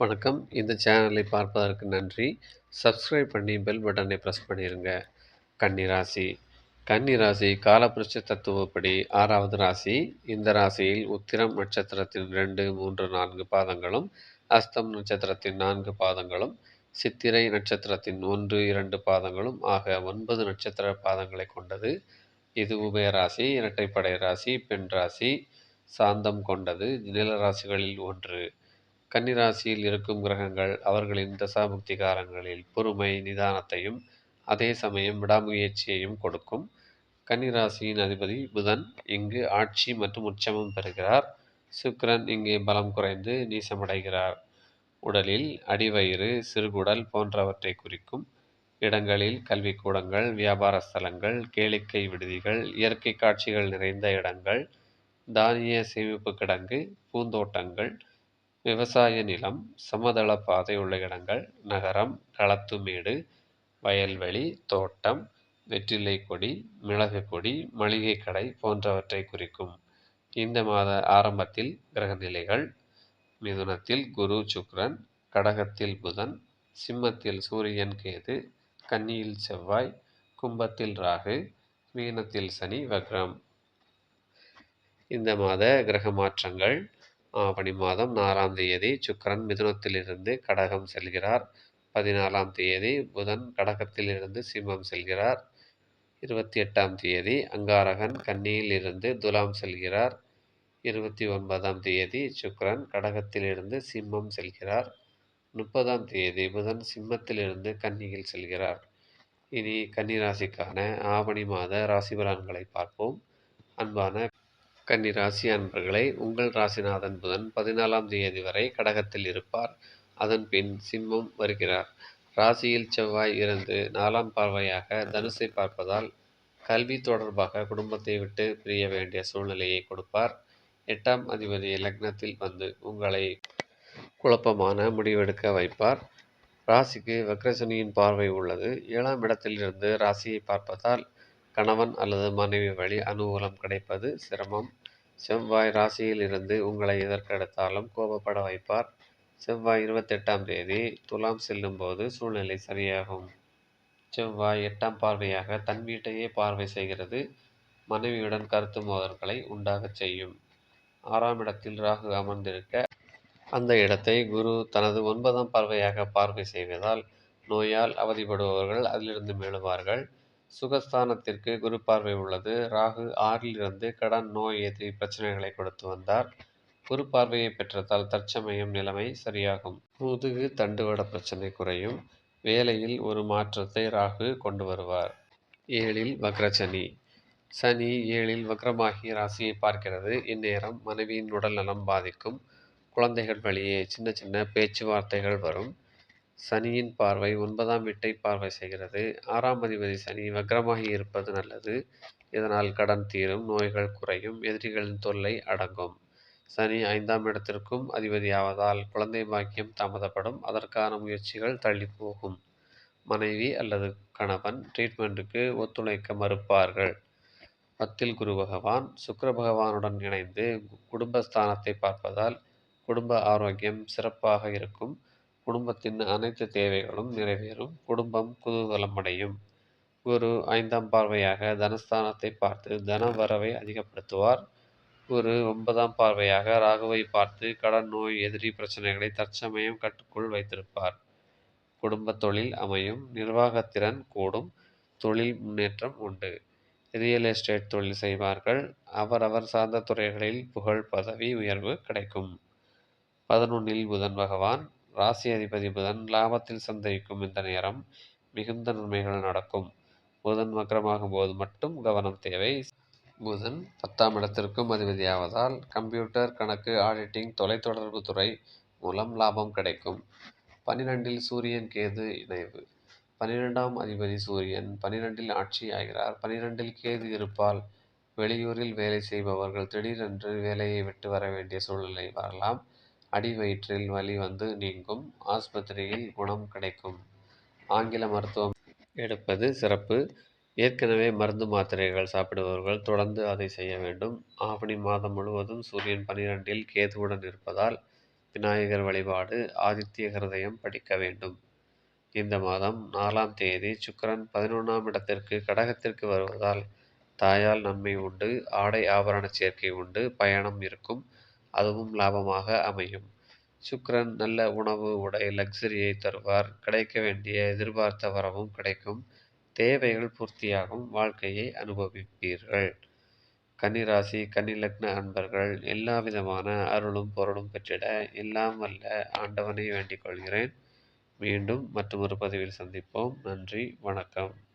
வணக்கம். இந்த சேனலை பார்ப்பதற்கு நன்றி. சப்ஸ்கிரைப் பண்ணி பெல் பட்டனை ப்ரெஸ் பண்ணிடுங்க கன்னிராசி. கன்னிராசி காலபுருஷ தத்துவப்படி ஆறாவது ராசி. இந்த ராசியில் உத்திரம் நட்சத்திரத்தின் ரெண்டு மூன்று நான்கு பாதங்களும் அஸ்தம் நட்சத்திரத்தின் நான்கு பாதங்களும் சித்திரை நட்சத்திரத்தின் ஒன்று இரண்டு பாதங்களும் ஆக ஒன்பது நட்சத்திர பாதங்களை கொண்டது. இது உபயராசி இரட்டைப்படை ராசி பெண் ராசி சாந்தம் கொண்டது. நிலராசிகளில் ஒன்று. கன்னிராசியில் இருக்கும் கிரகங்கள் அவர்களின் தசாபுக்திகாரங்களில் பொறுமை நிதானத்தையும் அதே சமயம் விடாமுயற்சியையும் கொடுக்கும். கன்னிராசியின் அதிபதி புதன் இங்கு ஆட்சி மற்றும் உச்சமம் பெறுகிறார். சுக்கிரன் இங்கே பலம் குறைந்து நீசமடைகிறார். உடலில் அடிவயிறு சிறுகுடல் போன்றவற்றை குறிக்கும். இடங்களில் கல்விக்கூடங்கள் வியாபார ஸ்தலங்கள் கேளிக்கை விடுதிகள் இயற்கை காட்சிகள் நிறைந்த இடங்கள் தானிய சேமிப்பு கிடங்கு பூந்தோட்டங்கள் விவசாய நிலம் சமதள பாதை உள்ள இடங்கள் நகரம் களத்துமேடு வயல்வெளி தோட்டம் வெற்றிலை கொடி மிளகு கொடி மளிகை கடை போன்றவற்றை குறிக்கும். இந்த மாத ஆரம்பத்தில் கிரகநிலைகள் மிதுனத்தில் குரு சுக்ரன் கடகத்தில் புதன் சிம்மத்தில் சூரியன் கேது கன்னியில் செவ்வாய் கும்பத்தில் ராகு மீனத்தில் சனி வக்ரம். இந்த மாத கிரக மாற்றங்கள் ஆவணி மாதம் நாலாம் தேதி சுக்கரன் மிதுனத்திலிருந்து கடகம் செல்கிறார். பதினாலாம் தேதி புதன் கடகத்திலிருந்து சிம்மம் செல்கிறார். இருபத்தி எட்டாம் தேதி அங்காரகன் கன்னியில் இருந்து துலாம் செல்கிறார். இருபத்தி ஒன்பதாம் தேதி சுக்கரன் கடகத்திலிருந்து சிம்மம் செல்கிறார். முப்பதாம் தேதி புதன் சிம்மத்திலிருந்து கன்னியில் செல்கிறார். இனி கன்னி ராசிக்கான ஆவணி மாத ராசி பலன்களை பார்ப்போம். அன்பான கன்னி ராசி அன்பர்களை உங்கள் ராசிநாதன் புதன் பதினாலாம் தேதி வரை கடகத்தில் இருப்பார். அதன் பின் சிம்மம் வருகிறார். ராசியில் செவ்வாய் இருந்து நாலாம் பார்வையாக தனுசை பார்ப்பதால் கல்வி தொடர்பாக குடும்பத்தை விட்டு பிரிய வேண்டிய சூழ்நிலையை கொடுப்பார். எட்டாம் அதிபதி லக்னத்தில் வந்து உங்களை குழப்பமான முடிவெடுக்க வைப்பார். ராசிக்கு வக்ரசனியின் பார்வை உள்ளது. ஏழாம் இடத்திலிருந்து ராசியை பார்ப்பதால் கணவன் அல்லது மனைவி வழி அனுகூலம் கிடைப்பது சிரமம். செவ்வாய் ராசியில் இருந்து உங்களை எதற்கெடுத்தாலும் கோபப்பட வைப்பார். செவ்வாய் இருபத்தெட்டாம் தேதி துலாம் செல்லும் போது சூழ்நிலை சரியாகும். செவ்வாய் எட்டாம் பார்வையாக தன் வீட்டையே பார்வை செய்கிறது. மனைவியுடன் கருத்து மோதல்களை உண்டாகச் செய்யும். ஆறாம் இடத்தில் ராகு அமர்ந்திருக்க அந்த இடத்தை குரு தனது ஒன்பதாம் பார்வையாக பார்வை செய்வதால் நோயால் அவதிப்படுபவர்கள் அதிலிருந்து மேலுவார்கள் சுகஸ்தானத்திற்கு குரு பார்வை உள்ளது. ராகு ஆறிலிருந்து கடன் நோய் எதிரி பிரச்சனைகளை கொடுத்து வந்தார். குரு பார்வையை பெற்றதால் தற்சமயம் நிலைமை சரியாகும். முதுகு தண்டுவட பிரச்சனை குறையும். வேலையில் ஒரு மாற்றத்தை ராகு கொண்டு வருவார். ஏழில் வக்ரசனி. சனி ஏழில் வக்ரமாகி ராசியை பார்க்கிறது. இந்நேரம் மனைவியின் உடல் நலம் பாதிக்கும். குழந்தைகள் வழியே சின்ன சின்ன பேச்சுவார்த்தைகள் வரும். சனியின் பார்வை ஒன்பதாம் வீட்டை பார்வை செய்கிறது. ஆறாம் அதிபதி சனி வக்ரமாகி இருப்பது நல்லது. இதனால் கடன் தீரும் நோய்கள் குறையும் எதிரிகளின் தொல்லை அடங்கும். சனி ஐந்தாம் இடத்திற்கும் அதிபதியாவதால் குழந்தை பாக்கியம் தாமதப்படும். அதற்கான முயற்சிகள் தள்ளி போகும் மனைவி அல்லது கணவன் ட்ரீட்மெண்ட்டுக்கு ஒத்துழைக்க மறுப்பார்கள். பத்தில் குரு பகவான் சுக்கர பகவானுடன் இணைந்து குடும்பஸ்தானத்தை பார்ப்பதால் குடும்ப ஆரோக்கியம் சிறப்பாக இருக்கும். குடும்பத்தின் அனைத்து தேவைகளும் நிறைவேறும். குடும்பம் குதூகலம் அடையும் குரு ஐந்தாம் பார்வையாக தனஸ்தானத்தை பார்த்து தன வரவை அதிகப்படுத்துவார். குரு ஒன்பதாம் பார்வையாக ராகுவை பார்த்து கடன் நோய் எதிரி பிரச்சனைகளை தற்சமயம் கட்டுக்குள் வைத்திருப்பார். குடும்ப தொழில் அமையும். நிர்வாகத்திறன் கூடும். தொழில் முன்னேற்றம் உண்டு. ரியல் எஸ்டேட் தொழில் செய்வார்கள். அவரவர் சார்ந்த துறைகளில் புகழ் பதவி உயர்வு கிடைக்கும். பதினொன்னில் புதன் பகவான் ராசி அதிபதி புதன் லாபத்தில் சந்தரிக்கும் இந்த நேரம். மிகுந்த நன்மைகள் நடக்கும். புதன் மக்கரமாகும் போது மட்டும் கவனம் தேவை. புதன் பத்தாம் இடத்திற்கும் அதிபதியாவதால் கம்ப்யூட்டர் கணக்கு ஆடிட்டிங் தொலைத்தொடர்பு துறை மூலம் லாபம் கிடைக்கும். பனிரெண்டில் சூரியன் கேது இணைவு. பனிரெண்டாம் அதிபதி சூரியன் பனிரெண்டில் ஆட்சி ஆகிறார். பனிரெண்டில் கேது இருப்பால் வெளியூரில் வேலை செய்பவர்கள் திடீரென்று வேலையை விட்டு வர வேண்டிய சூழ்நிலை வரலாம். அடி வயிற்றில் வலி வந்து நீங்கும். ஆஸ்பத்திரியில் குணம் கிடைக்கும். ஆங்கில மருத்துவம் எடுப்பது சிறப்பு. ஏற்கனவே மருந்து மாத்திரைகள் சாப்பிடுபவர்கள் தொடர்ந்து அதை செய்ய வேண்டும். ஆவணி மாதம் முழுவதும் சூரியன் பனிரெண்டில் கேதுவுடன் இருப்பதால் விநாயகர் வழிபாடு ஆதித்ய ஹிருதயம் படிக்க வேண்டும். இந்த மாதம் நாலாம் தேதி சுக்கிரன் பதினொன்றாம் இடத்திற்கு கடகத்திற்கு வருவதால் தாயால் நன்மை உண்டு. ஆடை ஆபரண சேர்க்கை உண்டு. பயணம் இருக்கும். அதுவும் லாபமாக அமையும். சுக்ரன் நல்ல உணவு உடை லக்ஸரியை தருவார். கிடைக்க வேண்டிய எதிர்பார்த்த வரவும் கிடைக்கும். தேவைகள் பூர்த்தியாகும். வாழ்க்கையை அனுபவிப்பீர்கள். கன்னிராசி கன்னி லக்ன அன்பர்கள் எல்லா விதமான அருளும் பொருளும் பெற்றிட எல்லாம் வல்ல ஆண்டவனை வேண்டிக் கொள்கிறேன். மீண்டும் மற்றொரு பதிவில் சந்திப்போம். நன்றி வணக்கம்.